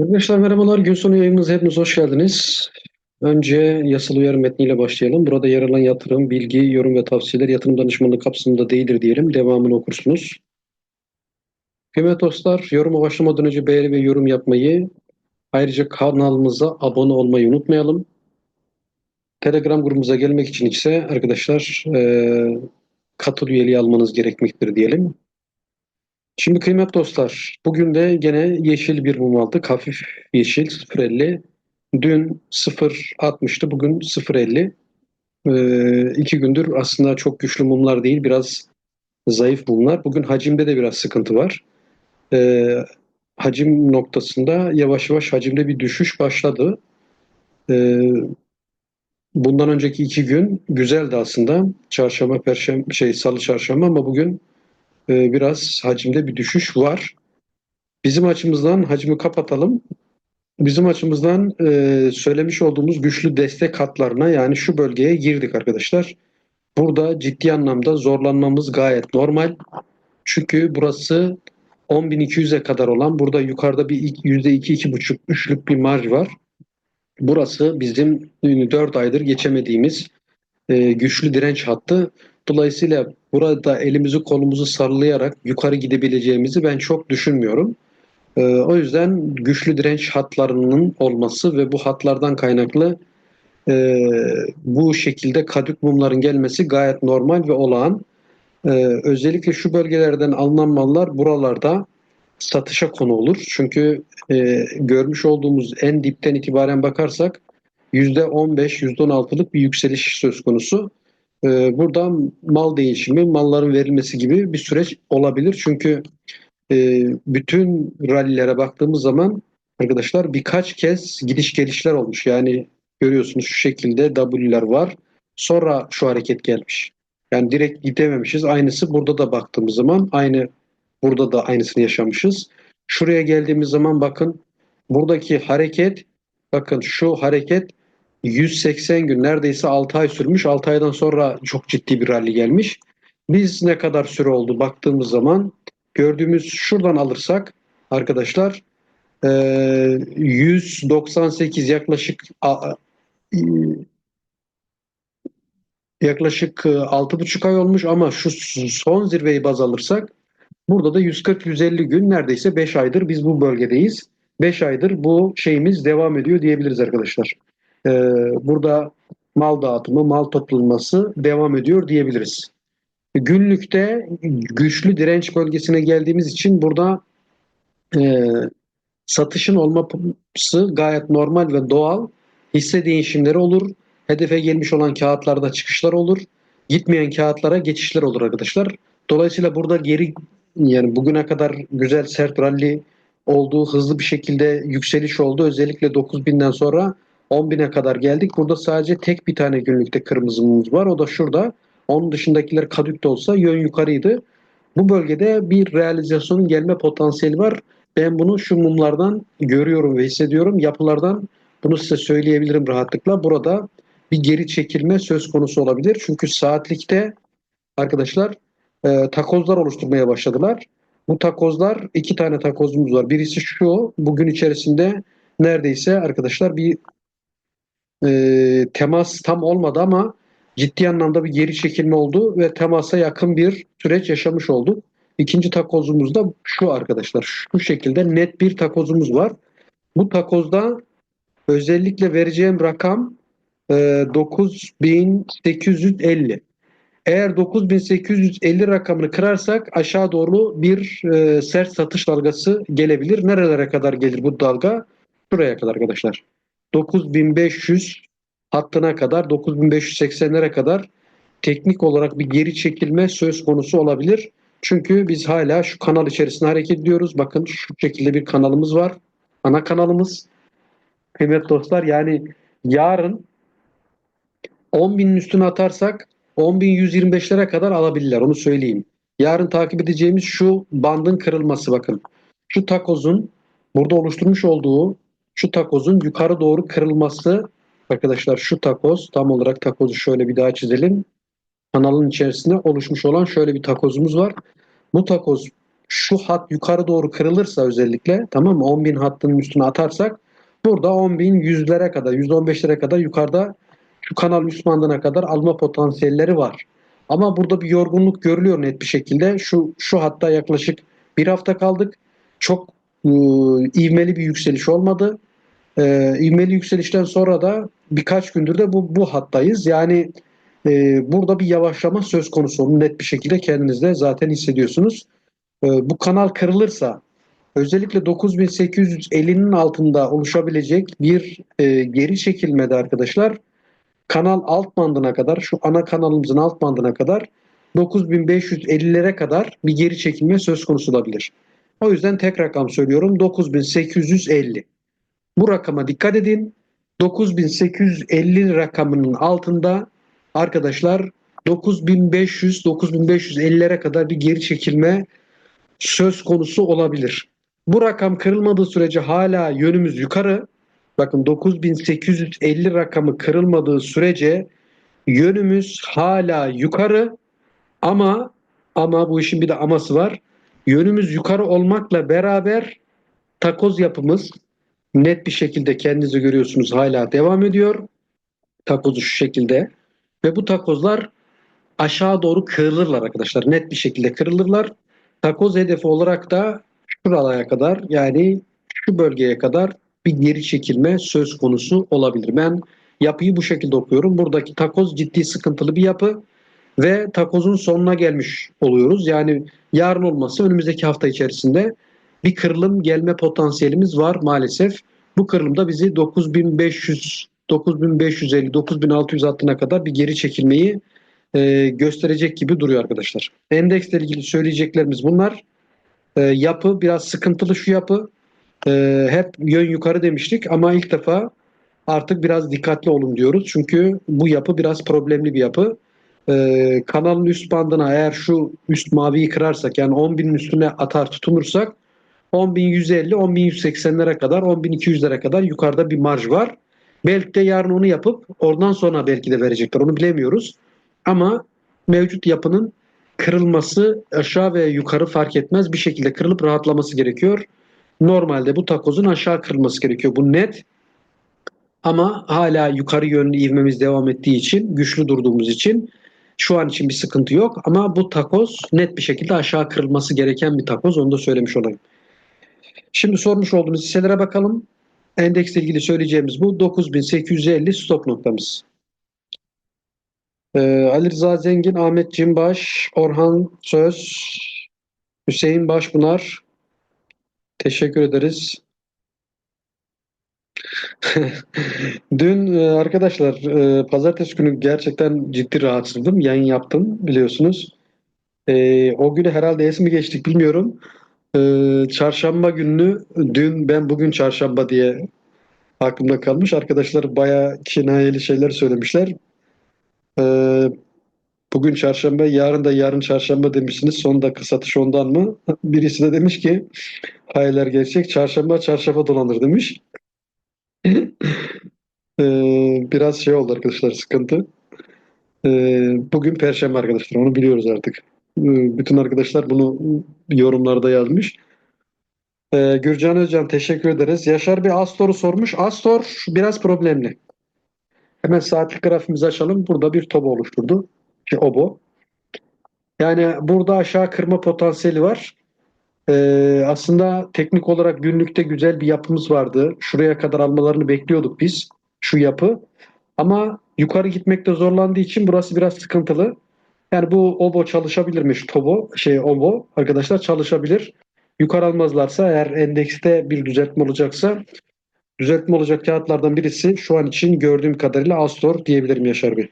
Arkadaşlar merhabalar. Gün sonu yayınımıza hepiniz hoş geldiniz. Önce yasal uyarı metniyle başlayalım. Burada yer alan yatırım, bilgi, yorum ve tavsiyeler yatırım danışmanlığı kapsamında değildir diyelim. Devamını okursunuz. Kıymetli dostlar, yoruma başlamadan önce beğeni ve yorum yapmayı, ayrıca kanalımıza abone olmayı unutmayalım. Telegram grubumuza gelmek için ise arkadaşlar e, katıl üyeliği almanız gerekmektedir diyelim. Şimdi kıymetli dostlar, bugün de gene yeşil bir mum aldık. Hafif yeşil 0.50. Dün 0.60'tı, bugün 0.50. Ee, iki gündür aslında çok güçlü mumlar değil, biraz zayıf mumlar. Bugün hacimde de biraz sıkıntı var. Ee, hacim noktasında yavaş yavaş hacimde bir düşüş başladı. Ee, bundan önceki iki gün güzeldi aslında. Çarşamba, perşembe, şey salı çarşamba ama bugün e, biraz hacimde bir düşüş var. Bizim açımızdan hacmi kapatalım. Bizim açımızdan e, söylemiş olduğumuz güçlü destek hatlarına yani şu bölgeye girdik arkadaşlar. Burada ciddi anlamda zorlanmamız gayet normal. Çünkü burası 10.200'e kadar olan burada yukarıda bir %2-2,5 üçlük bir marj var. Burası bizim 4 aydır geçemediğimiz e, güçlü direnç hattı. Dolayısıyla burada elimizi kolumuzu sallayarak yukarı gidebileceğimizi ben çok düşünmüyorum. Ee, o yüzden güçlü direnç hatlarının olması ve bu hatlardan kaynaklı e, bu şekilde kadük mumların gelmesi gayet normal ve olağan. Ee, özellikle şu bölgelerden alınan mallar buralarda satışa konu olur. Çünkü e, görmüş olduğumuz en dipten itibaren bakarsak %15, %16'lık bir yükseliş söz konusu. Ee, buradan mal değişimi, malların verilmesi gibi bir süreç olabilir. Çünkü e, bütün rallilere baktığımız zaman arkadaşlar birkaç kez gidiş gelişler olmuş. Yani görüyorsunuz şu şekilde W'ler var. Sonra şu hareket gelmiş. Yani direkt gidememişiz. Aynısı burada da baktığımız zaman aynı burada da aynısını yaşamışız. Şuraya geldiğimiz zaman bakın buradaki hareket bakın şu hareket 180 gün neredeyse 6 ay sürmüş. 6 aydan sonra çok ciddi bir rally gelmiş. Biz ne kadar süre oldu baktığımız zaman gördüğümüz şuradan alırsak arkadaşlar 198 yaklaşık yaklaşık 6,5 ay olmuş ama şu son zirveyi baz alırsak burada da 140-150 gün neredeyse 5 aydır biz bu bölgedeyiz. 5 aydır bu şeyimiz devam ediyor diyebiliriz arkadaşlar e, burada mal dağıtımı, mal toplanması devam ediyor diyebiliriz. Günlükte güçlü direnç bölgesine geldiğimiz için burada e, satışın olması gayet normal ve doğal. Hisse değişimleri olur. Hedefe gelmiş olan kağıtlarda çıkışlar olur. Gitmeyen kağıtlara geçişler olur arkadaşlar. Dolayısıyla burada geri yani bugüne kadar güzel sert rally olduğu hızlı bir şekilde yükseliş oldu. Özellikle 9000'den sonra 10 bine kadar geldik. Burada sadece tek bir tane günlükte kırmızımız var. O da şurada. Onun dışındakiler kadük de olsa yön yukarıydı. Bu bölgede bir realizasyonun gelme potansiyeli var. Ben bunu şu mumlardan görüyorum ve hissediyorum. Yapılardan bunu size söyleyebilirim rahatlıkla. Burada bir geri çekilme söz konusu olabilir. Çünkü saatlikte arkadaşlar e, takozlar oluşturmaya başladılar. Bu takozlar iki tane takozumuz var. Birisi şu bugün içerisinde neredeyse arkadaşlar bir e, temas tam olmadı ama ciddi anlamda bir geri çekilme oldu ve temasa yakın bir süreç yaşamış olduk. İkinci takozumuz da şu arkadaşlar. Şu şekilde net bir takozumuz var. Bu takozda özellikle vereceğim rakam e, 9850. Eğer 9850 rakamını kırarsak aşağı doğru bir e, sert satış dalgası gelebilir. Nerelere kadar gelir bu dalga? Şuraya kadar arkadaşlar. 9500 hattına kadar 9580'lere kadar teknik olarak bir geri çekilme söz konusu olabilir. Çünkü biz hala şu kanal içerisinde hareket ediyoruz. Bakın şu şekilde bir kanalımız var. Ana kanalımız. Kıymetli dostlar yani yarın 10.000'in üstüne atarsak 10.125'lere kadar alabilirler. Onu söyleyeyim. Yarın takip edeceğimiz şu bandın kırılması bakın. Şu takozun burada oluşturmuş olduğu şu takozun yukarı doğru kırılması arkadaşlar şu takoz tam olarak takozu şöyle bir daha çizelim. Kanalın içerisinde oluşmuş olan şöyle bir takozumuz var. Bu takoz şu hat yukarı doğru kırılırsa özellikle tamam mı 10.000 hattının üstüne atarsak burada 10.000 yüzlere kadar 115'lere kadar yukarıda şu kanal üst bandına kadar alma potansiyelleri var. Ama burada bir yorgunluk görülüyor net bir şekilde. Şu şu hatta yaklaşık bir hafta kaldık. Çok ivmeli bir yükseliş olmadı. E, ivmeli yükselişten sonra da birkaç gündür de bu bu hattayız. Yani e, burada bir yavaşlama söz konusu. Onu net bir şekilde kendinizde zaten hissediyorsunuz. E, bu kanal kırılırsa özellikle 9850'nin altında oluşabilecek bir e, geri çekilmede arkadaşlar kanal alt bandına kadar şu ana kanalımızın alt bandına kadar 9550'lere kadar bir geri çekilme söz konusu olabilir. O yüzden tek rakam söylüyorum 9850. Bu rakama dikkat edin. 9850 rakamının altında arkadaşlar 9500 9550'lere kadar bir geri çekilme söz konusu olabilir. Bu rakam kırılmadığı sürece hala yönümüz yukarı. Bakın 9850 rakamı kırılmadığı sürece yönümüz hala yukarı ama ama bu işin bir de aması var. Yönümüz yukarı olmakla beraber takoz yapımız net bir şekilde kendinizi görüyorsunuz hala devam ediyor. Takozu şu şekilde ve bu takozlar aşağı doğru kırılırlar arkadaşlar. Net bir şekilde kırılırlar. Takoz hedefi olarak da şuralara kadar yani şu bölgeye kadar bir geri çekilme söz konusu olabilir. Ben yapıyı bu şekilde okuyorum. Buradaki takoz ciddi sıkıntılı bir yapı ve takozun sonuna gelmiş oluyoruz. Yani yarın olmasa önümüzdeki hafta içerisinde bir kırılım gelme potansiyelimiz var maalesef. Bu kırılımda bizi 9500 9550 9600 hattına kadar bir geri çekilmeyi e, gösterecek gibi duruyor arkadaşlar. Endeksle ilgili söyleyeceklerimiz bunlar. E, yapı biraz sıkıntılı şu yapı. E, hep yön yukarı demiştik ama ilk defa artık biraz dikkatli olun diyoruz. Çünkü bu yapı biraz problemli bir yapı. E, kanalın üst bandına eğer şu üst maviyi kırarsak yani 10.000'in üstüne atar tutunursak 10.150, 10.180'lere kadar, 10.200'lere kadar yukarıda bir marj var. Belki de yarın onu yapıp oradan sonra belki de verecekler. Onu bilemiyoruz. Ama mevcut yapının kırılması aşağı ve yukarı fark etmez bir şekilde kırılıp rahatlaması gerekiyor. Normalde bu takozun aşağı kırılması gerekiyor. Bu net. Ama hala yukarı yönlü ivmemiz devam ettiği için, güçlü durduğumuz için şu an için bir sıkıntı yok. Ama bu takoz net bir şekilde aşağı kırılması gereken bir takoz. Onu da söylemiş olayım. Şimdi sormuş olduğunuz hisselere bakalım. Endeksle ilgili söyleyeceğimiz bu 9850 stop noktamız. Ee, Ali Rıza Zengin, Ahmet Cimbaş, Orhan Söz, Hüseyin Başpınar. Teşekkür ederiz. Dün e, arkadaşlar e, pazartesi günü gerçekten ciddi rahatsızdım. Yayın yaptım biliyorsunuz. E, o günü herhalde es mi geçtik bilmiyorum. E, çarşamba gününü dün ben bugün çarşamba diye aklımda kalmış. Arkadaşlar bayağı kinayeli şeyler söylemişler. E, bugün çarşamba, yarın da yarın çarşamba demişsiniz. Son dakika satış ondan mı? Birisi de demiş ki hayaller gerçek. Çarşamba çarşamba dolanır demiş. Ee, biraz şey oldu arkadaşlar sıkıntı. Ee, bugün Perşembe arkadaşlar onu biliyoruz artık. Ee, bütün arkadaşlar bunu yorumlarda yazmış. Gürcan Özcan teşekkür ederiz. Yaşar bir Astor'u sormuş. Astor biraz problemli. Hemen saatlik grafimizi açalım. Burada bir toba oluşturdu. Şey, obo. Yani burada aşağı kırma potansiyeli var. Ee, aslında teknik olarak günlükte güzel bir yapımız vardı. Şuraya kadar almalarını bekliyorduk biz. Şu yapı. Ama yukarı gitmekte zorlandığı için burası biraz sıkıntılı. Yani bu obo çalışabilirmiş. Tobo, şey obo arkadaşlar çalışabilir. Yukarı almazlarsa eğer endekste bir düzeltme olacaksa düzeltme olacak kağıtlardan birisi şu an için gördüğüm kadarıyla Astor diyebilirim Yaşar Bey.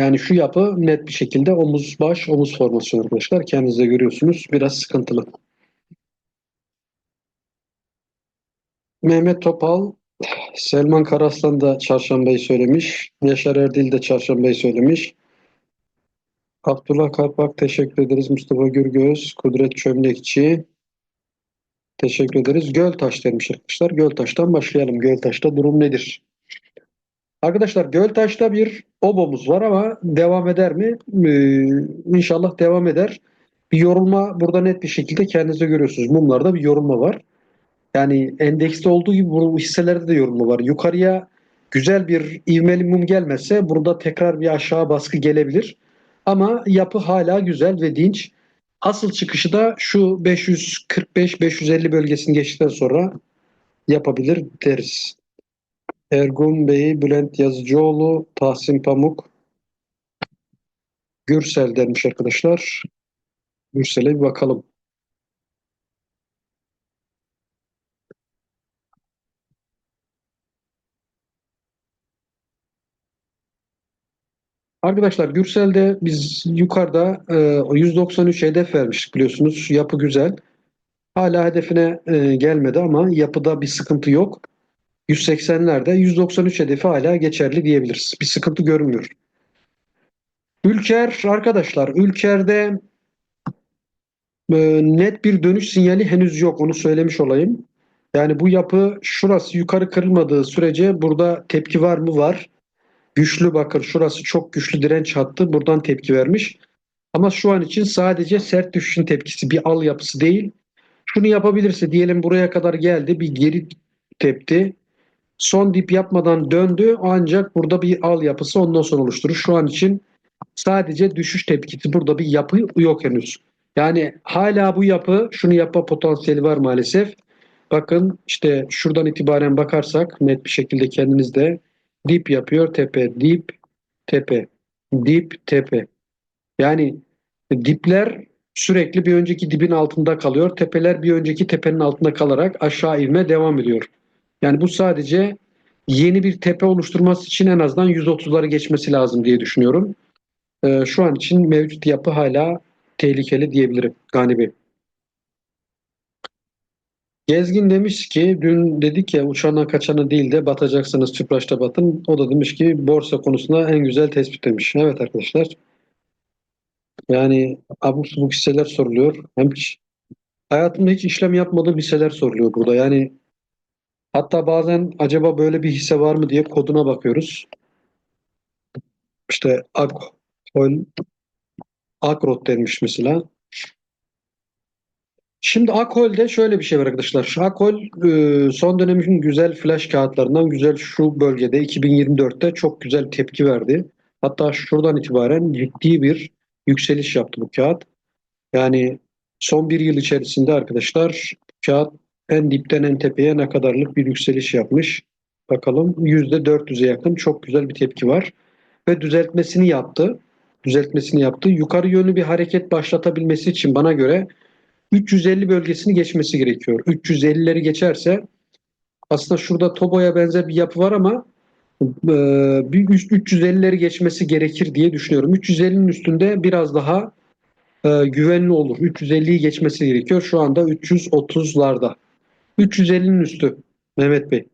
Yani şu yapı net bir şekilde omuz baş omuz formasyonu arkadaşlar. Kendiniz de görüyorsunuz. Biraz sıkıntılı. Mehmet Topal, Selman Karaslan da çarşambayı söylemiş. Yaşar Erdil de çarşambayı söylemiş. Abdullah Karpak teşekkür ederiz. Mustafa Gürgöz, Kudret Çömlekçi. Teşekkür ederiz. Göltaş demiş arkadaşlar. Göltaş'tan başlayalım. Göltaş'ta durum nedir? Arkadaşlar Göltaş'ta bir obomuz var ama devam eder mi? Ee, inşallah devam eder. Bir yorulma burada net bir şekilde kendinize görüyorsunuz. Mumlarda bir yorulma var. Yani endekste olduğu gibi bu hisselerde de yorulma var. Yukarıya güzel bir ivmeli mum gelmezse burada tekrar bir aşağı baskı gelebilir. Ama yapı hala güzel ve dinç. Asıl çıkışı da şu 545-550 bölgesini geçtikten sonra yapabilir deriz. Ergun Bey, Bülent Yazıcıoğlu, Tahsin Pamuk, Gürsel dermiş arkadaşlar. Gürsel'e bir bakalım. Arkadaşlar Gürsel'de biz yukarıda e, 193 hedef vermiştik biliyorsunuz. Yapı güzel. Hala hedefine e, gelmedi ama yapıda bir sıkıntı yok. 180'lerde 193 hedefi hala geçerli diyebiliriz. Bir sıkıntı görünmüyor. Ülker arkadaşlar Ülker'de e, net bir dönüş sinyali henüz yok onu söylemiş olayım. Yani bu yapı şurası yukarı kırılmadığı sürece burada tepki var mı? Var. Güçlü bakın şurası çok güçlü direnç hattı. Buradan tepki vermiş. Ama şu an için sadece sert düşüşün tepkisi bir al yapısı değil. Şunu yapabilirse diyelim buraya kadar geldi bir geri tepti. Son dip yapmadan döndü ancak burada bir al yapısı ondan sonra oluşturur. Şu an için sadece düşüş tepkisi burada bir yapı yok henüz. Yani hala bu yapı şunu yapma potansiyeli var maalesef. Bakın işte şuradan itibaren bakarsak net bir şekilde kendiniz de dip yapıyor tepe dip tepe dip tepe. Yani dipler sürekli bir önceki dibin altında kalıyor. Tepeler bir önceki tepenin altında kalarak aşağı inme devam ediyor. Yani bu sadece yeni bir tepe oluşturması için en azından 130'ları geçmesi lazım diye düşünüyorum. Ee, şu an için mevcut yapı hala tehlikeli diyebilirim Gani. Gezgin demiş ki dün dedik ya uçana kaçana değil de batacaksınız tüpraşta batın. O da demiş ki borsa konusunda en güzel tespit demiş. Evet arkadaşlar. Yani abuk subuk hisseler soruluyor. Hem hiç, hayatımda hiç işlem yapmadığım hisseler soruluyor burada. Yani hatta bazen acaba böyle bir hisse var mı diye koduna bakıyoruz. İşte Akol, Akrot denmiş mesela. Şimdi Akol'de şöyle bir şey var arkadaşlar. Akol e, son dönemin güzel flash kağıtlarından güzel şu bölgede 2024'te çok güzel tepki verdi. Hatta şuradan itibaren ciddi bir yükseliş yaptı bu kağıt. Yani son bir yıl içerisinde arkadaşlar kağıt en dipten en tepeye ne kadarlık bir yükseliş yapmış. Bakalım %400'e yakın çok güzel bir tepki var. Ve düzeltmesini yaptı. Düzeltmesini yaptı. Yukarı yönlü bir hareket başlatabilmesi için bana göre 350 bölgesini geçmesi gerekiyor. 350'leri geçerse aslında şurada Tobo'ya benzer bir yapı var ama e, bir 350'leri geçmesi gerekir diye düşünüyorum. 350'nin üstünde biraz daha e, güvenli olur. 350'yi geçmesi gerekiyor. Şu anda 330'larda. 350'nin üstü Mehmet Bey.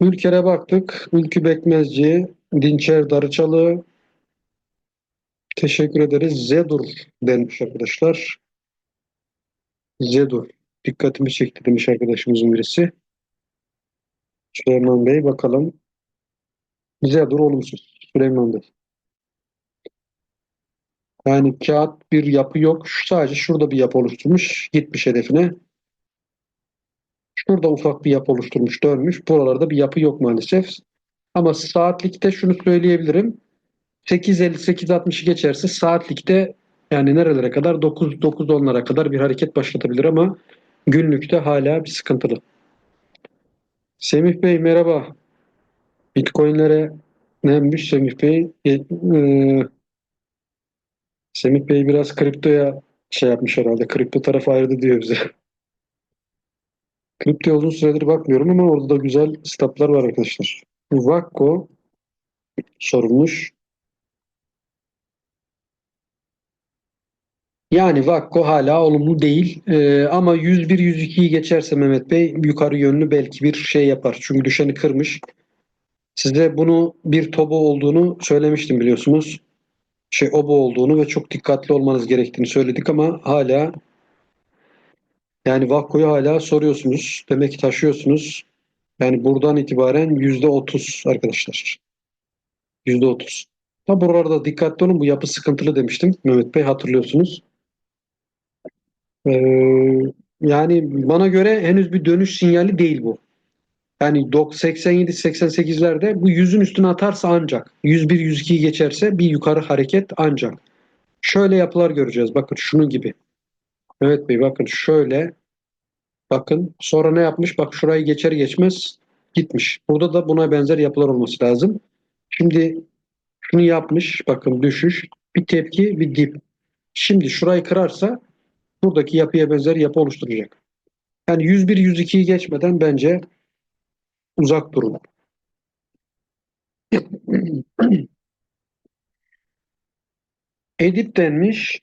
Ülker'e baktık. Ülkü Bekmezci, Dinçer Darıçalı, Teşekkür ederiz. Zedur denmiş arkadaşlar. Zedur. Dikkatimi çekti demiş arkadaşımızın birisi. Süleyman Bey bakalım. Zedur olumsuz. Süleyman Bey. Yani kağıt bir yapı yok. Sadece şurada bir yapı oluşturmuş. Gitmiş hedefine. Şurada ufak bir yapı oluşturmuş. Dönmüş. Buralarda bir yapı yok maalesef. Ama saatlikte şunu söyleyebilirim. 8.50-8.60'ı geçerse saatlikte yani nerelere kadar 9-9-10'lara kadar bir hareket başlatabilir ama günlükte hala bir sıkıntılı. Semih Bey merhaba. Bitcoin'lere neymiş Semih Bey? E, e, Semih Bey biraz kriptoya şey yapmış herhalde. Kripto tarafı ayrıldı diyor bize. Kriptoya uzun süredir bakmıyorum ama orada da güzel stoplar var arkadaşlar. Vakko sorulmuş. Yani Vakko hala olumlu değil ee, ama 101-102'yi geçerse Mehmet Bey yukarı yönlü belki bir şey yapar. Çünkü düşeni kırmış. Size bunu bir tobo olduğunu söylemiştim biliyorsunuz. Şey obo olduğunu ve çok dikkatli olmanız gerektiğini söyledik ama hala yani Vakko'yu hala soruyorsunuz. Demek ki taşıyorsunuz. Yani buradan itibaren %30 arkadaşlar. %30. Da buralarda dikkatli olun. Bu yapı sıkıntılı demiştim. Mehmet Bey hatırlıyorsunuz. Ee, yani bana göre henüz bir dönüş sinyali değil bu. Yani 87-88'lerde bu 100'ün üstüne atarsa ancak 101-102'yi geçerse bir yukarı hareket ancak. Şöyle yapılar göreceğiz. Bakın şunun gibi. Evet Bey bakın şöyle bakın sonra ne yapmış? Bak şurayı geçer geçmez gitmiş. Burada da buna benzer yapılar olması lazım. Şimdi şunu yapmış. Bakın düşüş. Bir tepki bir dip. Şimdi şurayı kırarsa buradaki yapıya benzer yapı oluşturacak. Yani 101-102'yi geçmeden bence uzak durun. Edip denmiş.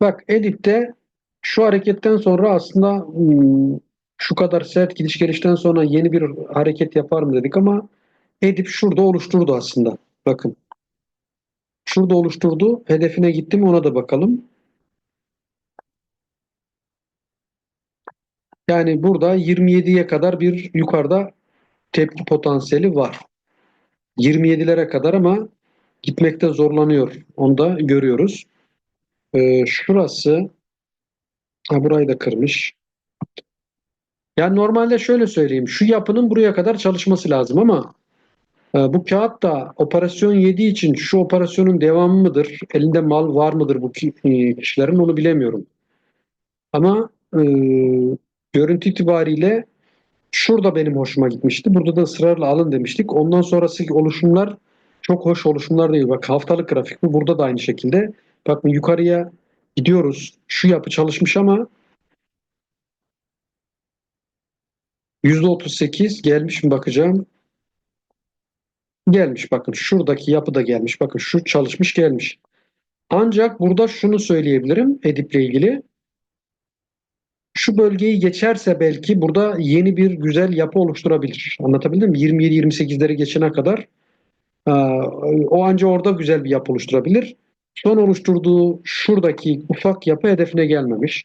Bak Edip'te şu hareketten sonra aslında hmm, şu kadar sert gidiş gelişten sonra yeni bir hareket yapar mı dedik ama Edip şurada oluşturdu aslında. Bakın. Şurada oluşturdu. Hedefine gitti mi ona da bakalım. Yani burada 27'ye kadar bir yukarıda tepki potansiyeli var. 27'lere kadar ama gitmekte zorlanıyor. Onu da görüyoruz. Ee, şurası ha, burayı da kırmış. Yani normalde şöyle söyleyeyim. Şu yapının buraya kadar çalışması lazım ama e, bu kağıt da operasyon yediği için şu operasyonun devamı mıdır? Elinde mal var mıdır bu e, kişilerin onu bilemiyorum. Ama e, görüntü itibariyle şurada benim hoşuma gitmişti. Burada da ısrarla alın demiştik. Ondan sonrası oluşumlar çok hoş oluşumlar değil. Bak haftalık grafik bu. Burada da aynı şekilde. Bakın yukarıya gidiyoruz. Şu yapı çalışmış ama %38 gelmiş mi bakacağım. Gelmiş bakın şuradaki yapı da gelmiş. Bakın şu çalışmış gelmiş. Ancak burada şunu söyleyebilirim Edip'le ilgili. Şu bölgeyi geçerse belki burada yeni bir güzel yapı oluşturabilir. Anlatabildim mi? 27-28'leri geçene kadar o anca orada güzel bir yapı oluşturabilir. Son oluşturduğu şuradaki ufak yapı hedefine gelmemiş.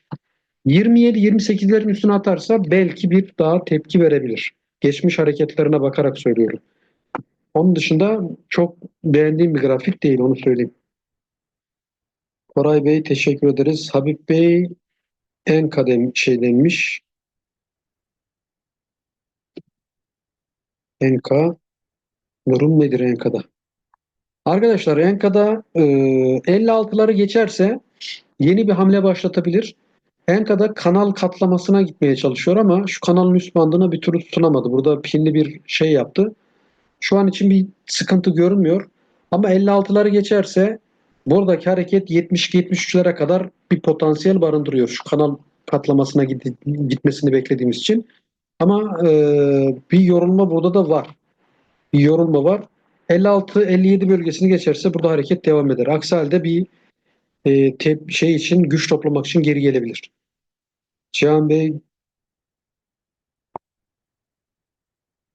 27-28'lerin üstüne atarsa belki bir daha tepki verebilir. Geçmiş hareketlerine bakarak söylüyorum. Onun dışında çok beğendiğim bir grafik değil onu söyleyeyim. Koray Bey teşekkür ederiz. Habib Bey en kadem şey demiş. Enka durum nedir Enka'da? Arkadaşlar Enka'da e, 56'ları geçerse yeni bir hamle başlatabilir. Enka'da kanal katlamasına gitmeye çalışıyor ama şu kanalın üst bandına bir türlü tutunamadı. Burada pinli bir şey yaptı. Şu an için bir sıkıntı görünmüyor. Ama 56'ları geçerse buradaki hareket 72-73'lere kadar bir potansiyel barındırıyor. Şu kanal patlamasına gitmesini beklediğimiz için. Ama e, bir yorulma burada da var. Bir yorulma var. 56-57 bölgesini geçerse burada hareket devam eder. Aksi halde bir e, tep, şey için güç toplamak için geri gelebilir. Cihan Bey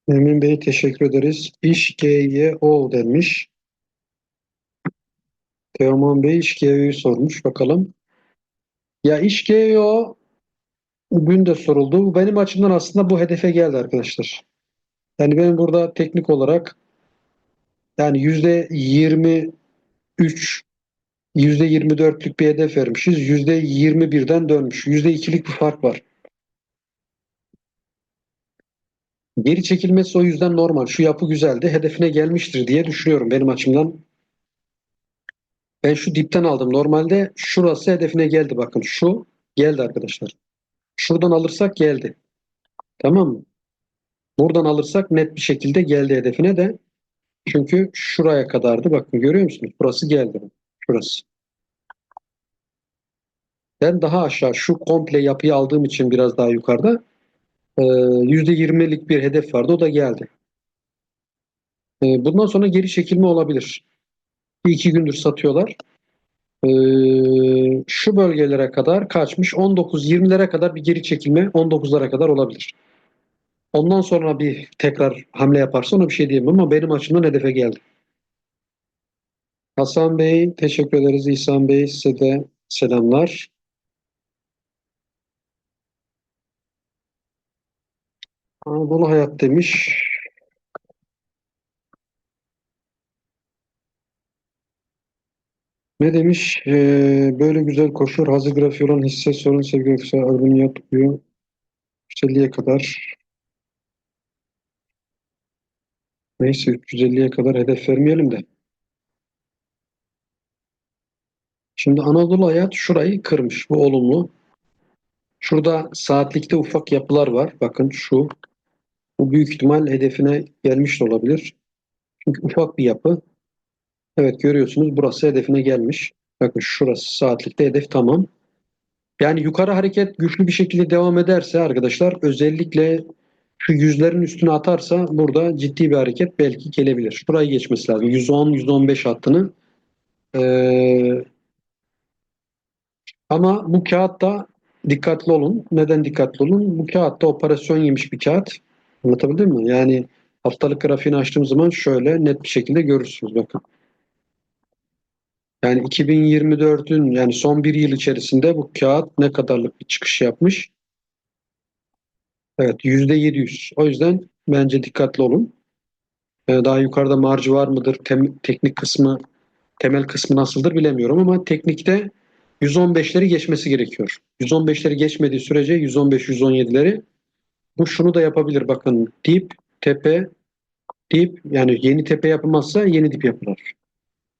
Emin Bey teşekkür ederiz. İş GYO demiş. Teoman Bey iş GYO'yu sormuş. Bakalım. Ya iş GYO bugün de soruldu. Benim açımdan aslında bu hedefe geldi arkadaşlar. Yani ben burada teknik olarak yani yüzde 23 yüzde 24'lük bir hedef vermişiz. Yüzde 21'den dönmüş. Yüzde 2'lik bir fark var. Geri çekilmesi o yüzden normal. Şu yapı güzeldi. Hedefine gelmiştir diye düşünüyorum benim açımdan. Ben şu dipten aldım. Normalde şurası hedefine geldi. Bakın şu geldi arkadaşlar. Şuradan alırsak geldi. Tamam mı? Buradan alırsak net bir şekilde geldi hedefine de. Çünkü şuraya kadardı. Bakın görüyor musunuz? Burası geldi. Şurası. Ben daha aşağı şu komple yapıyı aldığım için biraz daha yukarıda %20'lik bir hedef vardı. O da geldi. Bundan sonra geri çekilme olabilir. Bir iki gündür satıyorlar. Şu bölgelere kadar kaçmış. 19-20'lere kadar bir geri çekilme 19'lara kadar olabilir. Ondan sonra bir tekrar hamle yaparsa ona bir şey diyemem ama benim açımdan hedefe geldi. Hasan Bey teşekkür ederiz. İhsan Bey size de selamlar. Anadolu Hayat demiş. Ne demiş? Ee, böyle güzel koşuyor. Hazır grafiği olan hisse sorun sevgi grafiği albümü tutuyor. 350'ye kadar. Neyse 350'ye kadar hedef vermeyelim de. Şimdi Anadolu Hayat şurayı kırmış. Bu olumlu. Şurada saatlikte ufak yapılar var. Bakın şu. Bu büyük ihtimal hedefine gelmiş de olabilir. Çünkü ufak bir yapı. Evet görüyorsunuz burası hedefine gelmiş. Bakın şurası saatlikte hedef tamam. Yani yukarı hareket güçlü bir şekilde devam ederse arkadaşlar özellikle şu yüzlerin üstüne atarsa burada ciddi bir hareket belki gelebilir. Şurayı geçmesi lazım. 110-115 hattını. Ee, ama bu kağıtta dikkatli olun. Neden dikkatli olun? Bu kağıtta operasyon yemiş bir kağıt. Anlatabildim mi? Yani haftalık grafiğini açtığım zaman şöyle net bir şekilde görürsünüz. Bakın. Yani 2024'ün yani son bir yıl içerisinde bu kağıt ne kadarlık bir çıkış yapmış? Evet %700. O yüzden bence dikkatli olun. Ee, daha yukarıda marjı var mıdır? Tem- teknik kısmı, temel kısmı nasıldır bilemiyorum ama teknikte 115'leri geçmesi gerekiyor. 115'leri geçmediği sürece 115-117'leri bu şunu da yapabilir. Bakın dip, tepe, dip yani yeni tepe yapılmazsa yeni dip yapılır.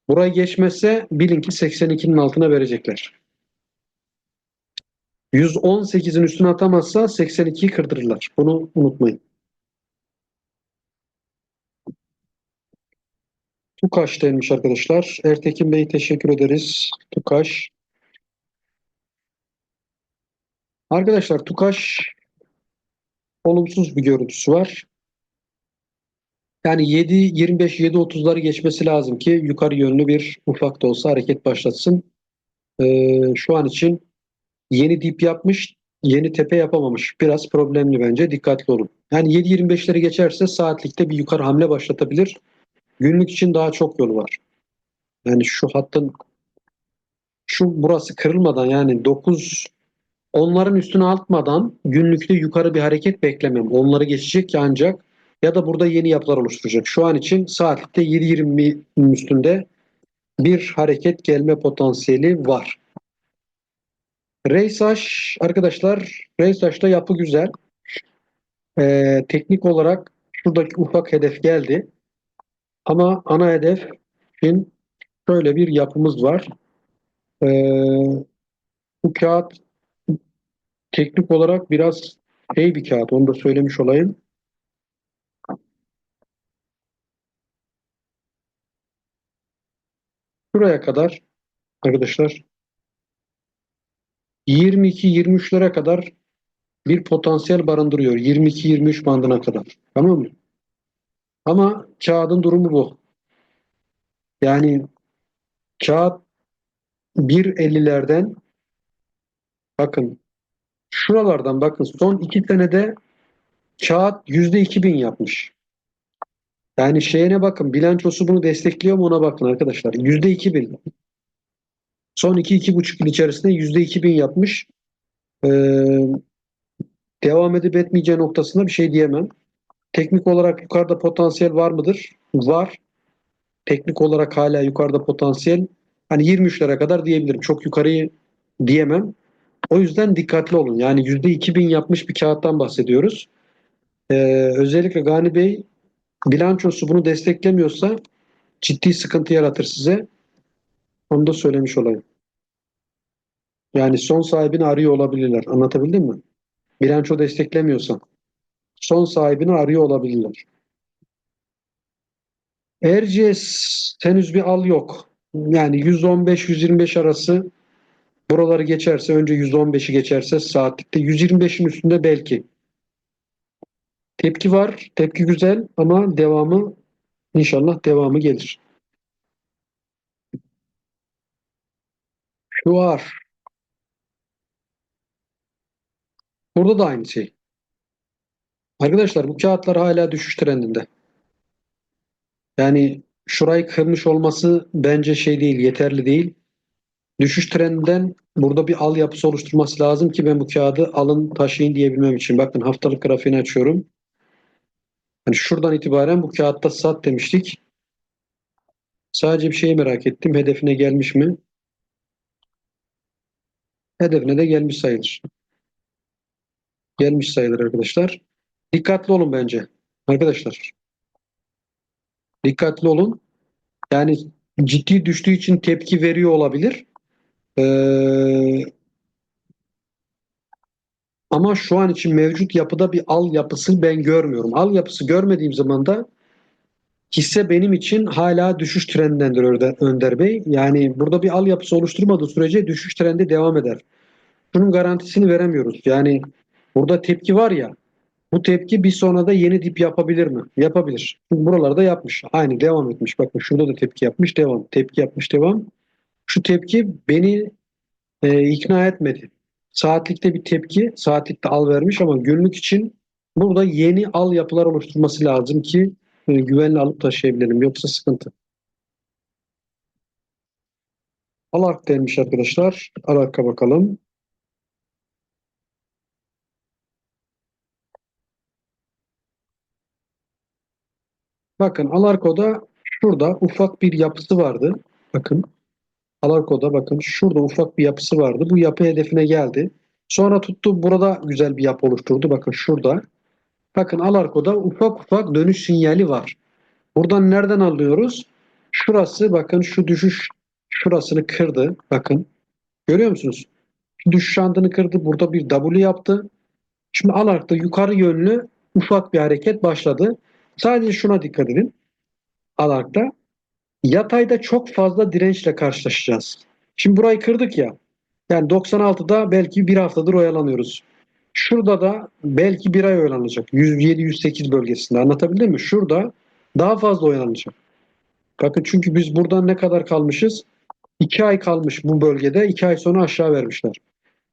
Burayı geçmezse bilin ki 82'nin altına verecekler. 118'in üstüne atamazsa 82'yi kırdırırlar. Bunu unutmayın. Tukaş denmiş arkadaşlar. Ertekin Bey teşekkür ederiz. Tukaş. Arkadaşlar Tukaş olumsuz bir görüntüsü var. Yani 7 25 7 30'ları geçmesi lazım ki yukarı yönlü bir ufak da olsa hareket başlatsın. Ee, şu an için yeni dip yapmış, yeni tepe yapamamış. Biraz problemli bence. Dikkatli olun. Yani 7-25'leri geçerse saatlikte bir yukarı hamle başlatabilir. Günlük için daha çok yolu var. Yani şu hattın şu burası kırılmadan yani 9 onların üstüne atmadan günlükte yukarı bir hareket beklemem. Onları geçecek ki ancak ya da burada yeni yapılar oluşturacak. Şu an için saatlikte 7.20'nin üstünde bir hareket gelme potansiyeli var. Reysaş arkadaşlar Reysaş'ta yapı güzel. Ee, teknik olarak şuradaki ufak hedef geldi. Ama ana hedef için şöyle bir yapımız var. Ee, bu kağıt teknik olarak biraz şey bir kağıt. Onu da söylemiş olayım. Şuraya kadar arkadaşlar 22-23'lere kadar bir potansiyel barındırıyor. 22-23 bandına kadar. Tamam mı? Ama kağıdın durumu bu. Yani kağıt 1.50'lerden bakın şuralardan bakın son iki senede kağıt %2000 yapmış. Yani şeyine bakın bilançosu bunu destekliyor mu ona bakın arkadaşlar. %2000. Son 2-2,5 yıl içerisinde %2000 yapmış. Ee, devam edip etmeyeceği noktasında bir şey diyemem. Teknik olarak yukarıda potansiyel var mıdır? Var. Teknik olarak hala yukarıda potansiyel. Hani 23'lere kadar diyebilirim. Çok yukarıyı diyemem. O yüzden dikkatli olun. Yani %2000 yapmış bir kağıttan bahsediyoruz. Ee, özellikle Gani Bey bilançosu bunu desteklemiyorsa ciddi sıkıntı yaratır size. Onu da söylemiş olayım. Yani son sahibini arıyor olabilirler. Anlatabildim mi? Bilanço desteklemiyorsa son sahibini arıyor olabilirler. Erciyes henüz bir al yok. Yani 115-125 arası buraları geçerse önce 115'i geçerse saatlikte 125'in üstünde belki. Tepki var. Tepki güzel ama devamı inşallah devamı gelir. Şu var. Burada da aynı şey. Arkadaşlar bu kağıtlar hala düşüş trendinde. Yani şurayı kırmış olması bence şey değil, yeterli değil. Düşüş trendinden burada bir al yapısı oluşturması lazım ki ben bu kağıdı alın taşıyın diyebilmem için. Bakın haftalık grafiğini açıyorum. Yani şuradan itibaren bu kağıtta sat demiştik. Sadece bir şeyi merak ettim. Hedefine gelmiş mi? Hedefine de gelmiş sayılır. Gelmiş sayılır arkadaşlar. Dikkatli olun bence. Arkadaşlar. Dikkatli olun. Yani ciddi düştüğü için tepki veriyor olabilir. Ee, ama şu an için mevcut yapıda bir al yapısı ben görmüyorum. Al yapısı görmediğim zaman da hisse benim için hala düşüş trendendir Önder, Bey. Yani burada bir al yapısı oluşturmadığı sürece düşüş trendi devam eder. Şunun garantisini veremiyoruz. Yani burada tepki var ya bu tepki bir sonra da yeni dip yapabilir mi? Yapabilir. Çünkü buralarda yapmış. Aynı devam etmiş. Bakın şurada da tepki yapmış. Devam. Tepki yapmış. Devam. Şu tepki beni e, ikna etmedi. Saatlikte bir tepki. Saatlikte al vermiş ama günlük için burada yeni al yapılar oluşturması lazım ki e, güvenli alıp taşıyabilelim. Yoksa sıkıntı. Alark denmiş arkadaşlar. Alark'a bakalım. Bakın Alarko'da şurada ufak bir yapısı vardı. Bakın Alarko'da bakın şurada ufak bir yapısı vardı. Bu yapı hedefine geldi. Sonra tuttu burada güzel bir yapı oluşturdu. Bakın şurada. Bakın Alarko'da ufak ufak dönüş sinyali var. Buradan nereden alıyoruz? Şurası bakın şu düşüş şurasını kırdı. Bakın. Görüyor musunuz? Düşüş andını kırdı. Burada bir W yaptı. Şimdi Alark'ta yukarı yönlü ufak bir hareket başladı. Sadece şuna dikkat edin. Alark'ta yatayda çok fazla dirençle karşılaşacağız. Şimdi burayı kırdık ya. Yani 96'da belki bir haftadır oyalanıyoruz. Şurada da belki bir ay oyalanacak. 107-108 bölgesinde. Anlatabildim mi? Şurada daha fazla oyalanacak. Bakın çünkü biz buradan ne kadar kalmışız? 2 ay kalmış bu bölgede. 2 ay sonra aşağı vermişler.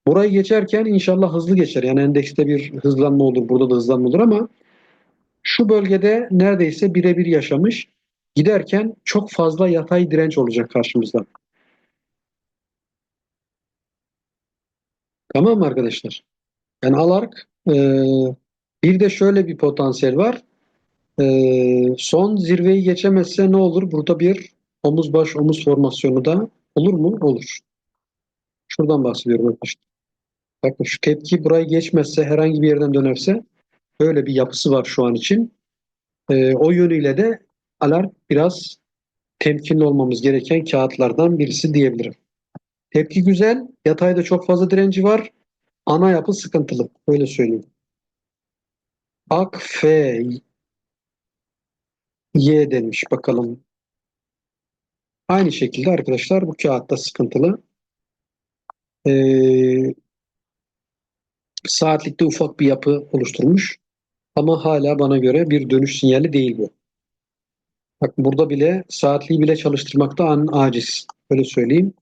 Burayı geçerken inşallah hızlı geçer. Yani endekste bir hızlanma olur. Burada da hızlanma olur ama şu bölgede neredeyse birebir yaşamış. Giderken çok fazla yatay direnç olacak karşımızda. Tamam mı arkadaşlar? Yani Alark e, bir de şöyle bir potansiyel var. E, son zirveyi geçemezse ne olur? Burada bir omuz baş omuz formasyonu da olur mu? Olur. Şuradan bahsediyorum arkadaşlar. Bakın şu tepki burayı geçmezse herhangi bir yerden dönerse böyle bir yapısı var şu an için. E, o yönüyle de alarm biraz temkinli olmamız gereken kağıtlardan birisi diyebilirim. Tepki güzel. Yatayda çok fazla direnci var. Ana yapı sıkıntılı. Öyle söyleyeyim. Ak F Y demiş bakalım. Aynı şekilde arkadaşlar bu kağıtta sıkıntılı. Ee, saatlikte ufak bir yapı oluşturmuş. Ama hala bana göre bir dönüş sinyali değil bu. Bak burada bile saatliği bile çalıştırmakta an aciz. Öyle söyleyeyim.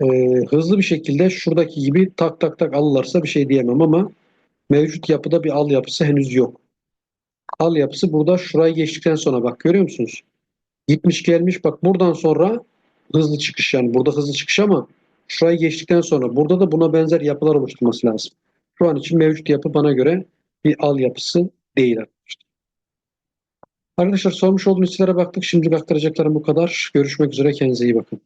Ee, hızlı bir şekilde şuradaki gibi tak tak tak alırlarsa bir şey diyemem ama mevcut yapıda bir al yapısı henüz yok. Al yapısı burada şurayı geçtikten sonra bak görüyor musunuz? Gitmiş gelmiş bak buradan sonra hızlı çıkış yani burada hızlı çıkış ama şurayı geçtikten sonra burada da buna benzer yapılar oluşturması lazım. Şu an için mevcut yapı bana göre bir al yapısı değil arkadaşlar. Sormuş olduğunuz hisselere baktık. Şimdilik aktaracaklarım bu kadar. Görüşmek üzere. Kendinize iyi bakın.